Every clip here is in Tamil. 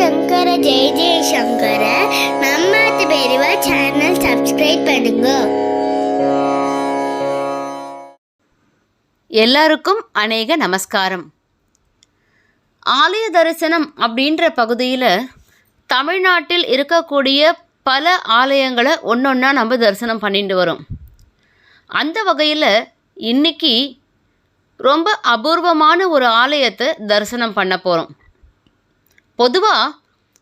சங்கர ஜெய ஜெய சங்கர நம்மாத்து பெரியவா சேனல் சப்ஸ்கிரைப் பண்ணுங்க எல்லாருக்கும் அநேக நமஸ்காரம் ஆலய தரிசனம் அப்படின்ற பகுதியில் தமிழ்நாட்டில் இருக்கக்கூடிய பல ஆலயங்களை ஒன்றொன்னா நம்ம தரிசனம் பண்ணிட்டு வரோம் அந்த வகையில் இன்னைக்கு ரொம்ப அபூர்வமான ஒரு ஆலயத்தை தரிசனம் பண்ண போகிறோம் பொதுவாக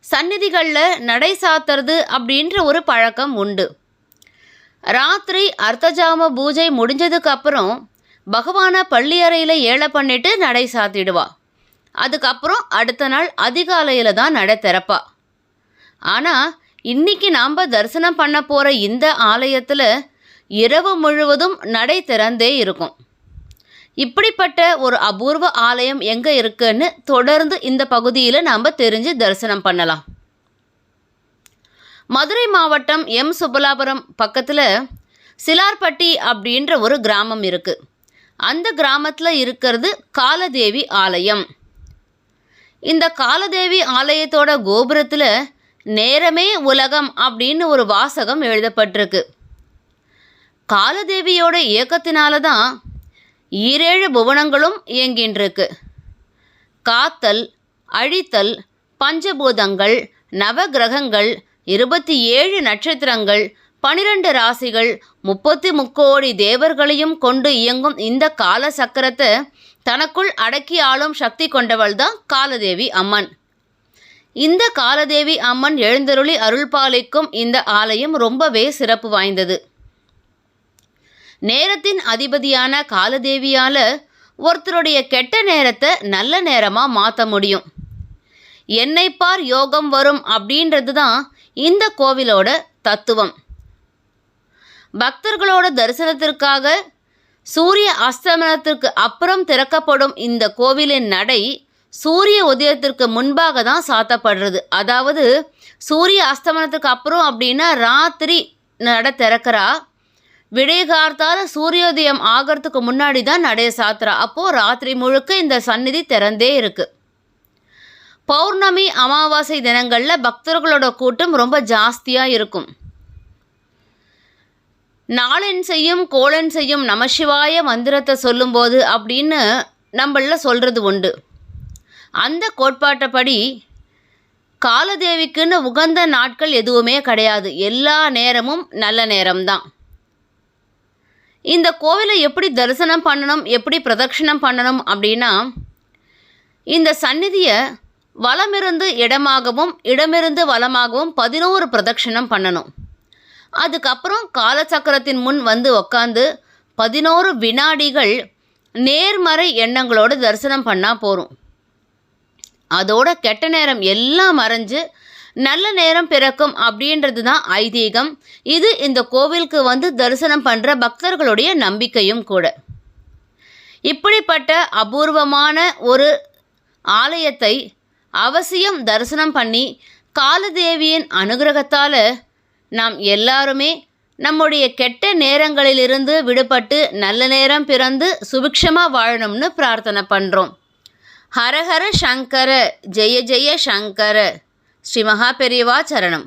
சந்நிதிகளில் நடை சாத்துறது அப்படின்ற ஒரு பழக்கம் உண்டு. ராத்திரி அர்த்தஜாம பூஜை முடிஞ்சதுக்கு அப்புறம் பகவானை பள்ளி அறையில் ஏழை பண்ணிட்டு நடை சாத்திடுவா. அதுக்கப்புறம் அடுத்த நாள் அதிகாலையில் தான் நடை திறப்பா. ஆனால் இன்னைக்கு நாம் தரிசனம் பண்ண போகிற இந்த ஆலயத்தில் இரவு முழுவதும் நடை திறந்தே இருக்கும். இப்படிப்பட்ட ஒரு அபூர்வ ஆலயம் எங்கே இருக்குன்னு தொடர்ந்து இந்த பகுதியில் நாம் தெரிஞ்சு தரிசனம் பண்ணலாம். மதுரை மாவட்டம் எம். சுபலாபுரம் பக்கத்தில் சிலார்பட்டி அப்படின்ற ஒரு கிராமம் இருக்குது அந்த கிராமத்தில் இருக்கிறது காலதேவி ஆலயம். இந்த காலதேவி ஆலயத்தோட கோபுரத்தில் நேரமே உலகம் அப்படின்னு ஒரு வாசகம் எழுதப்பட்டிருக்கு. காலதேவியோட இயக்கத்தினால தான் ஈரேழு புவனங்களும் இயங்கின்றிருக்கு. காத்தல் அழித்தல் பஞ்சபூதங்கள் நவகிரகங்கள் இருபத்தி ஏழு நட்சத்திரங்கள் பனிரெண்டு ராசிகள் முப்பத்தி முக்கோடி தேவர்களையும் கொண்டு இயங்கும் இந்த கால சக்கரத்தை தனக்குள் அடக்கி ஆளும் சக்தி கொண்டவள் தான் காலதேவி அம்மன். இந்த காலதேவி அம்மன் எழுந்தருளி அருள்பாலைக்கும் இந்த ஆலயம் ரொம்பவே சிறப்பு வாய்ந்தது. நேரத்தின் அதிபதியான காலதேவியால் ஒருத்தருடைய கெட்ட நேரத்தை நல்ல நேரமாக மாற்ற முடியும். என்னை பார் யோகம் வரும் அப்படின்றது தான் இந்த கோவிலோட தத்துவம். பக்தர்களோட தரிசனத்திற்காக சூரிய அஸ்தமனத்திற்கு அப்புறம் திறக்கப்படும் இந்த கோவிலின் நடை சூரிய உதயத்திற்கு முன்பாக தான் சாத்தப்படுறது. அதாவது சூரிய அஸ்தமனத்துக்கு அப்புறம் அப்படின்னா ராத்திரி நட திறக்கிறா. விடைகார்த்தால சூரியோதயம் ஆகிறதுக்கு முன்னாடி தான் நடைய சாத்திரா அப்போது ராத்திரி முழுக்க இந்த சந்நிதி திறந்தே இருக்குது பௌர்ணமி அமாவாசை தினங்களில் பக்தர்களோட கூட்டம் ரொம்ப ஜாஸ்தியாக இருக்கும். நாளன் செய்யும் கோளன் செய்யும் நமசிவாய மந்திரத்தை சொல்லும்போது அப்படின்னு நம்மள சொல்கிறது உண்டு. அந்த கோட்பாட்டைப்படி காலதேவிக்குன்னு உகந்த நாட்கள் எதுவுமே கிடையாது. எல்லா நேரமும் நல்ல நேரம்தான். இந்த கோவிலை எப்படி தரிசனம் பண்ணணும் எப்படி பிரதட்சிணம் பண்ணணும் அப்படின்னா இந்த சந்நிதியை வலமிருந்து இடமாகவும் இடமிருந்து வலமாகவும் பதினோரு பிரதட்சிணம் பண்ணணும். அதுக்கப்புறம் காலச்சக்கரத்தின் முன் வந்து உக்காந்து பதினோரு வினாடிகள் நேர்மறை எண்ணங்களோடு தரிசனம் பண்ணால் போகும் அதோட கெட்ட நேரம் எல்லாம் மறைஞ்சு நல்ல நேரம் பிறக்கும் அப்படின்றது தான் ஐதீகம். இது இந்த கோவிலுக்கு வந்து தரிசனம் பண்ணுற பக்தர்களுடைய நம்பிக்கையும் கூட. இப்படிப்பட்ட அபூர்வமான ஒரு ஆலயத்தை அவசியம் தரிசனம் பண்ணி காலதேவியின் அனுகிரகத்தால் நாம் எல்லாருமே நம்முடைய கெட்ட நேரங்களிலிருந்து விடுபட்டு நல்ல நேரம் பிறந்து சுபிக்ஷமாக வாழணும்னு பிரார்த்தனை பண்ணுறோம் ஹரஹர சங்கர ஜெய ஜெய சங்கர. శ్రీ మహాపెరివా చరణం.